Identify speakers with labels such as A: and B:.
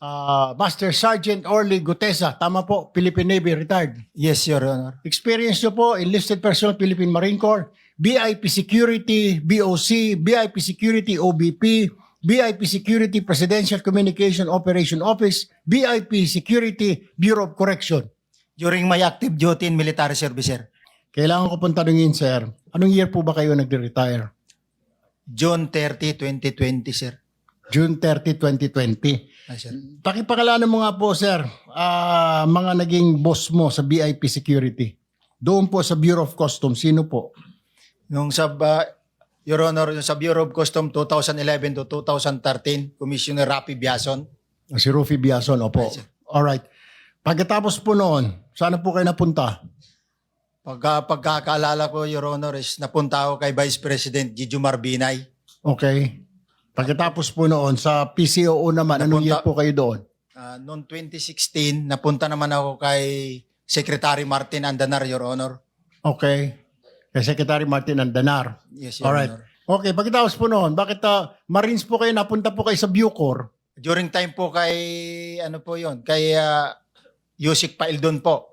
A: ah, Master Sergeant Orly Gutesa. Tama po, Philippine Navy, retired.
B: Yes, Your Honor.
A: Experience nyo po, enlisted personnel, Philippine Marine Corps, BIP Security, BOC, BIP Security, OBP, BIP Security Presidential Communication Operation Office, BIP Security Bureau of Correction.
B: During my active duty in military service, sir.
A: Kailangan ko pong tanungin, sir, anong year po ba kayo nagre-retire?
B: June 30, 2020, sir.
A: June 30, 2020.
B: Ah, sir.
A: Pakipakalanan mo nga po, sir, ah, mga naging boss mo sa BIP Security. Doon po sa Bureau of Customs, sino po?
B: Nung sa, uh, Your Honor, yung sa Bureau of Custom 2011 to 2013, Commissioner Rapi Biason.
A: Si Rufy Biason, opo. Alright. Pagkatapos po noon, saan po kayo napunta?
B: Pagka, pagkakaalala ko, Your Honor, is napunta ako kay Vice President Gijumar Binay.
A: Okay. Pagkatapos po noon, sa PCOO naman, anong year po kayo doon?
B: Uh, noong 2016, napunta naman ako kay Secretary Martin Andanar, Your Honor.
A: Okay. Kay Secretary Martin Andanar.
B: Yes, Your
A: Alright.
B: Honor.
A: Okay, pagkatapos po noon, bakit ah, Marines po kayo, napunta po kayo sa Bucor?
B: During time po kay, ano po yon kay uh, Yusik Paildon po.